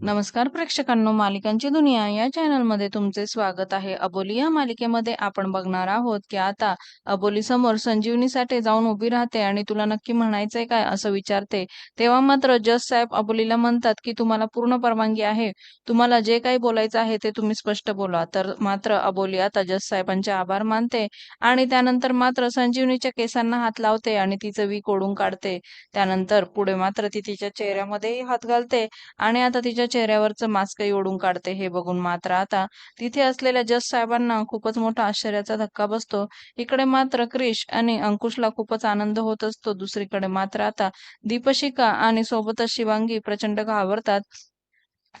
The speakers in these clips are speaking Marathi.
नमस्कार प्रेक्षकांनो मालिकांची दुनिया या चॅनलमध्ये तुमचे स्वागत आहे. अबोली या मालिकेमध्ये आपण बघणार आहोत की आता अबोली समोर संजीवनीसाठी जाऊन उभी राहते आणि तुला नक्की म्हणायचंय काय असं विचारते तेव्हा मात्र जज साहेब अबोलीला म्हणतात की तुम्हाला पूर्ण परवानगी आहे. तुम्हाला जे काही बोलायचं आहे ते तुम्ही स्पष्ट बोला. तर मात्र अबोली आता जज साहेबांचे आभार मानते आणि त्यानंतर मात्र संजीवनीच्या केसांना हात लावते आणि तिचं वी कोडून काढते. त्यानंतर पुढे मात्र ती तिच्या चेहऱ्यामध्येही हात घालते आणि आता तिच्या चेहऱ्यावरचं मास्कही ओढून काढते हे बघून मात्र आता तिथे असलेल्या जज साहेबांना खूपच मोठा आश्चर्याचा धक्का बसतो. इकडे मात्र क्रिश आणि अंकुशला खूपच आनंद होत असतो. दुसरीकडे मात्र आता दीपशिका आणि सोबतच शिवांगी प्रचंड घाबरतात.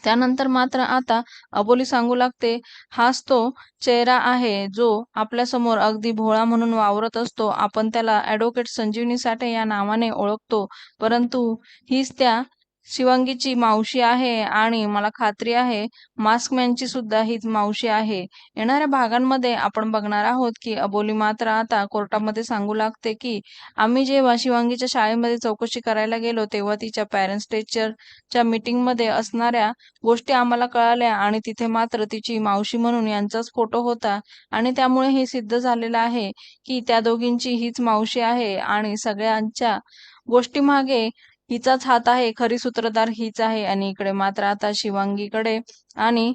त्यानंतर मात्र आता अबोली सांगू लागते हाच तो चेहरा आहे जो आपल्यासमोर अगदी भोळा म्हणून वावरत असतो. आपण त्याला ऍडव्होकेट संजीवनी साठे या नावाने ओळखतो. परंतु हीच त्या शिवांगीची मावशी आहे आणि मला खात्री आहे मास्कमॅनची सुद्धा हीच मावशी आहे. येणाऱ्या भागांमध्ये आपण बघणार आहोत की अबोली मात्र आता कोर्टामध्ये सांगू लागते की आम्ही जेव्हा शिवांगीच्या शाळेमध्ये चौकशी करायला गेलो तेव्हा तिच्या पॅरेंट्स टीचरच्या मीटिंगमध्ये असणाऱ्या गोष्टी आम्हाला कळाल्या आणि तिथे मात्र तिची मावशी म्हणून यांचाच फोटो होता आणि त्यामुळे हे सिद्ध झालेलं आहे की त्या दोघींची हीच मावशी आहे आणि सगळ्यांच्या गोष्टी मागे हिचाच हात आहे खरी सूत्रधार हीच आहे आणि इकडे मात्र आता शिवांगीकडे आणि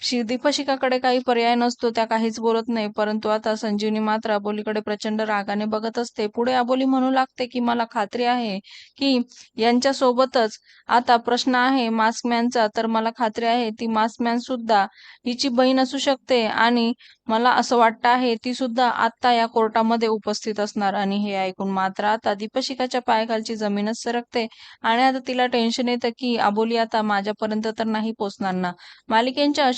दीपशिकाकडे काही पर्याय नसतो त्या काहीच बोलत नाही. परंतु आता संजीवनी मात्र अबोलीकडे प्रचंड रागाने बघत असते. पुढे अबोली म्हणू लागते की मला खात्री आहे की यांच्या सोबतच आता प्रश्न आहे मास्कमॅनचा तर मला खात्री आहे ती मास्कमॅन सुद्धा हिची बहीण असू शकते आणि मला असं वाटतं आहे ती सुद्धा आता या कोर्टामध्ये उपस्थित असणार. आणि हे ऐकून मात्र आता दीपशिकाच्या पायाखालची जमीनच सरकते आणि आता तिला टेन्शन येतं की अबोली आता माझ्यापर्यंत तर नाही पोचणार ना. मालिकेंच्या